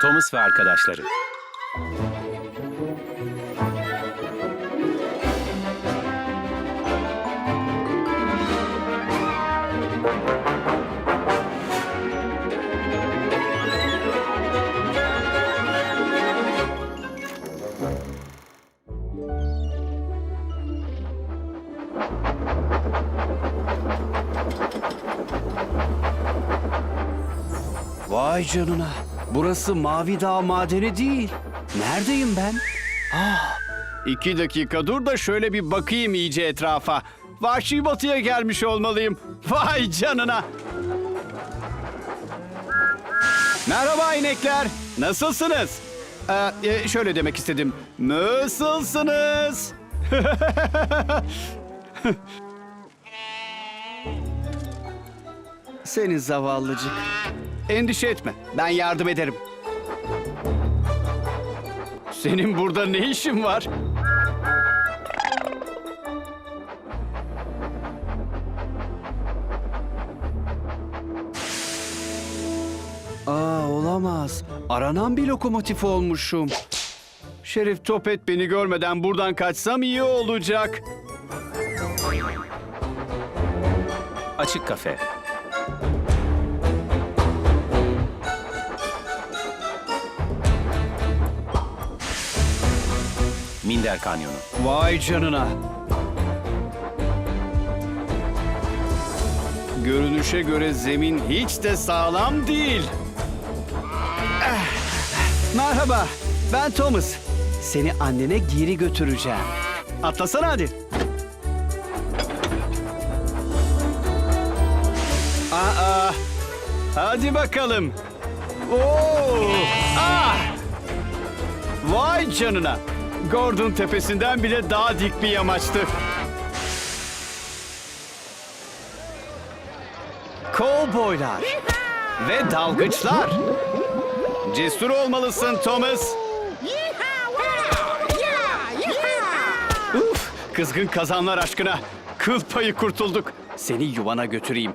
Thomas ve arkadaşları. Vay canına. Burası Mavi Dağ madeni değil. Neredeyim ben? Ah, iki dakika dur da şöyle bir bakayım iyice etrafa. Vahşi batıya gelmiş olmalıyım. Vay canına. Merhaba inekler. Nasılsınız? Ee, e, şöyle demek istedim. Nasılsınız? Senin zavallıcık. Endişe etme. Ben yardım ederim. Senin burada ne işin var? Aa olamaz. Aranan bir lokomotif olmuşum. Şerif Topet beni görmeden buradan kaçsam iyi olacak. Açık kafe. Minder Kanyonu. Vay canına. Görünüşe göre zemin hiç de sağlam değil. Eh, Merhaba, ben Thomas. Seni annene geri götüreceğim. Atlasana hadi. Aa, hadi bakalım. Oo, ah! Vay canına. Gordon tepesinden bile daha dik bir yamaçtı. Kovboylar ve dalgıçlar. Cesur olmalısın Thomas. Uf, kızgın kazanlar aşkına. Kıl payı kurtulduk. Seni yuvana götüreyim.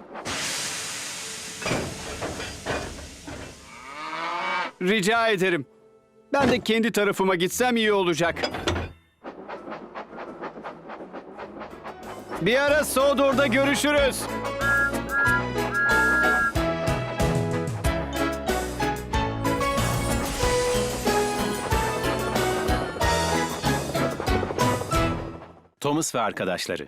Rica ederim. Ben de kendi tarafıma gitsem iyi olacak. Bir ara Sodor'da görüşürüz. Thomas ve arkadaşları.